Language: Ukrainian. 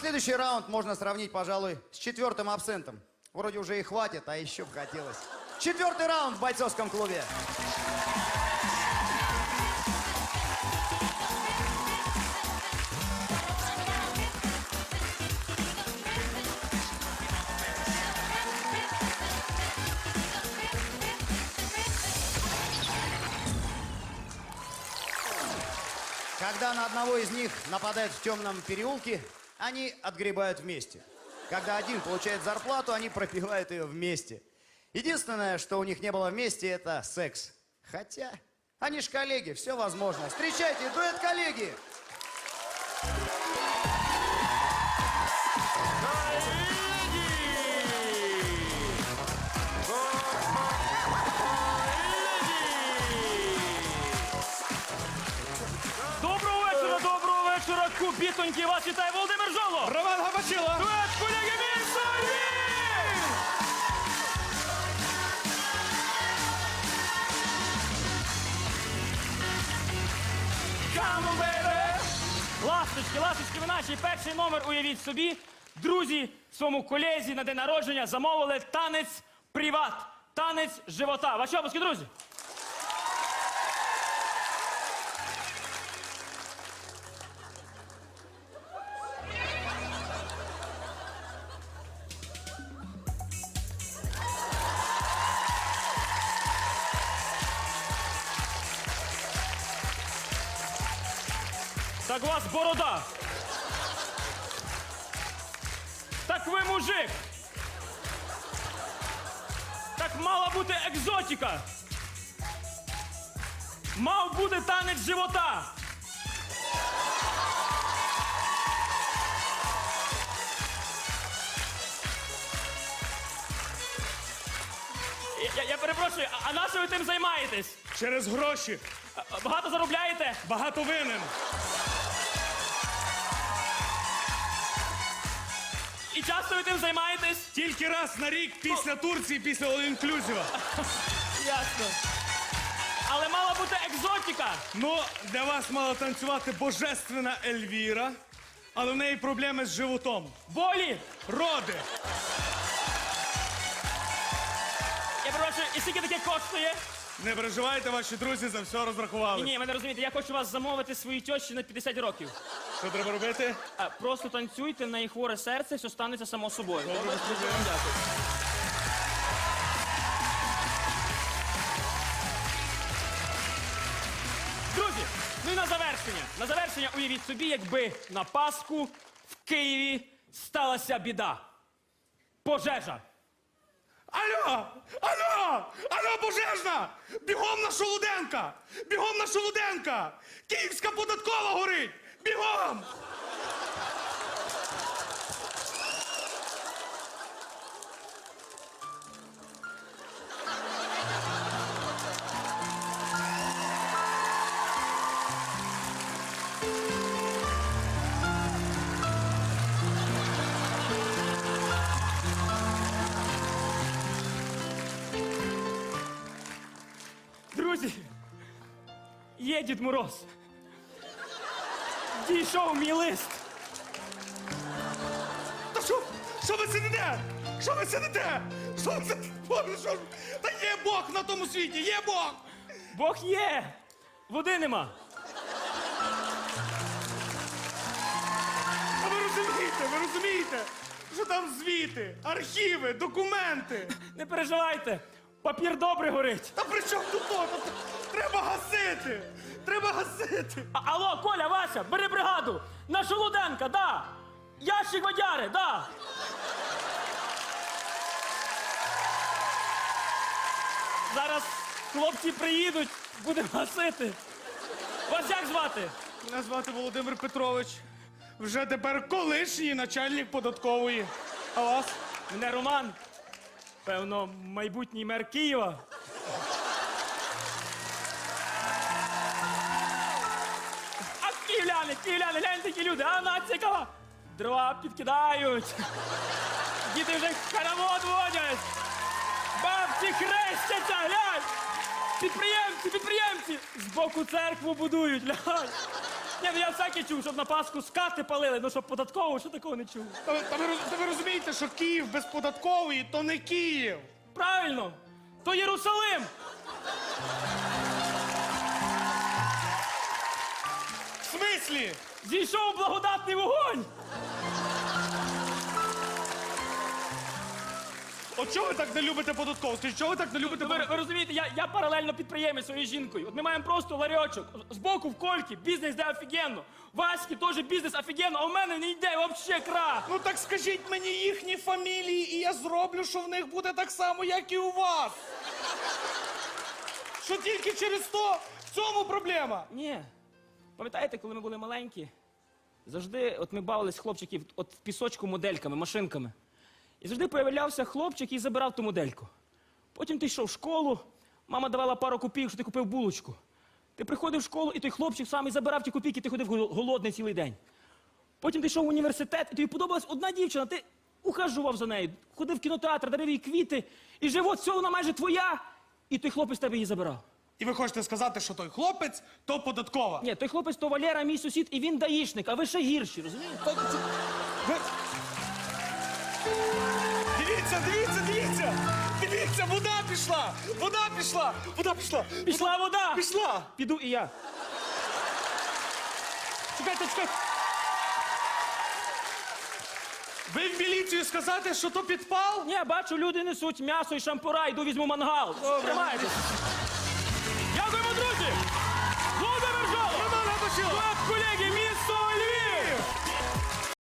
Следующий раунд можно сравнить, пожалуй, с четвертым абсентом. Вроде уже и хватит, а еще бы хотелось. Четвертый раунд в бойцовском клубе. Когда на одного из них нападают в темном переулке, они отгребают вместе. Когда один получает зарплату, они пропивают ее вместе. Единственное, что у них не было вместе, это секс. Хотя, они ж коллеги, все возможно. Встречайте, дуэт коллеги! Доброго вечора, доброго вечора, кубітоньки. Вас вітає Володимир Жоло. Габачило! Дует on, baby! Ласточки, ласточки, ви наші перший номер уявіть собі. Друзі своєму колезі на день народження замовили танець приват, танець живота. Ваші обласки, друзі. Так у вас борода. Так ви мужик. Так мала бути екзотика. Мав бути танець живота. Я, я, я перепрошую, а, а на що ви тим займаєтесь? Через гроші. А- а Багато заробляєте? Багато винен. І часто ви тим займаєтесь? Тільки раз на рік після Турції, після All-Inclusive. Ясно. Але мала бути екзотика. Ну, для вас мала танцювати божественна Ельвіра, але в неї проблеми з животом. Болі. Роди. Я прошу, і скільки таке коштує? Не переживайте, ваші друзі за все розрахували. Ні, ні, ви не розумієте, я хочу вас замовити своїй тещі на 50 років. Що треба робити? А, просто танцюйте на її хворе серце, все станеться само собою. Добре, Дуже вам дякую. Друзі, ну і на завершення. На завершення уявіть собі, якби на Пасху в Києві сталася біда. Пожежа. Алло! Алло! Алло, пожежна! Бігом на Шолуденка! Бігом на Шолуденка! Київська податкова горить! Бігом! Друзі, є Дід Мороз. Дійшов мій лист. Та що? Що ви сидите? Що ви сидите? Що ви сидите? Боже, що ж? Та є Бог на тому світі, є Бог! Бог є! Води нема. А ви розумієте, ви розумієте, що там звіти, архіви, документи. Не переживайте. Папір добре горить. Та при чому тут то? Та Треба гасити! Треба гасити! А- алло, Коля, Вася, бери бригаду. На Шолоденка, да. Ящик водяри, да. Зараз хлопці приїдуть, будемо гасити. Вас як звати? Мене звати Володимир Петрович. Вже тепер колишній начальник податкової. А вас? Мене Роман. Певно, майбутній мер Києва. Київляни, київляни, гляньте, які люди, а націкава. Дрова підкидають. Діти вже хоровод водять. Бабці хрестяться, глянь. Підприємці, підприємці. З боку церкву будують, глянь. Ні, ну я всяке чув, щоб на Пасху скати палили, ну щоб податково, що такого не чув. Та, ви- та, ви, роз- та ви розумієте, що Київ безподатковий, то не Київ. Правильно, то Єрусалим. В смислі? Зійшов благодатний вогонь. От чого ви так не любите податкову? Скажіть, чого ви так не любите Ви, ви податкову? розумієте, я, я паралельно підприємець своєю жінкою. От ми маємо просто ларьочок. Збоку в кольки, бізнес йде офігенно. Васьки теж бізнес офігенно, а у мене не йде взагалі крах. Ну так скажіть мені їхні фамілії, і я зроблю, що в них буде так само, як і у вас. Що тільки через то в цьому проблема. Ні. Пам'ятаєте, коли ми були маленькі, завжди от ми бавились хлопчиків от в пісочку модельками, машинками. І завжди появлявся хлопчик і забирав ту модельку. Потім ти йшов в школу, мама давала пару копійок, що ти купив булочку. Ти приходив в школу, і той хлопчик сам і забирав ті копійки, ти ходив голодний цілий день. Потім ти йшов в університет, і тобі подобалась одна дівчина, ти ухажував за нею, ходив в кінотеатр, дарив їй квіти, і живот всього вона майже твоя, і той хлопець тебе її забирав. І ви хочете сказати, що той хлопець то податкова. Ні, той хлопець то Валера, мій сусід, і він даїшник, а ви ще гірші, розумієте? Та це- ви- Дивіться, дивіться, дивіться! Дивіться, вода пішла! Вода пішла! Вода пішла! Пішла вода! Пішла! Піду і я. Чекайте, чекайте. Ви в міліцію сказати, що то підпал? Ні, бачу, люди несуть м'ясо і шампура, йду візьму мангал. Тримайтесь. Дякуємо, друзі! Володимир Жолоб! Роман Габачило! Дует колеги, місто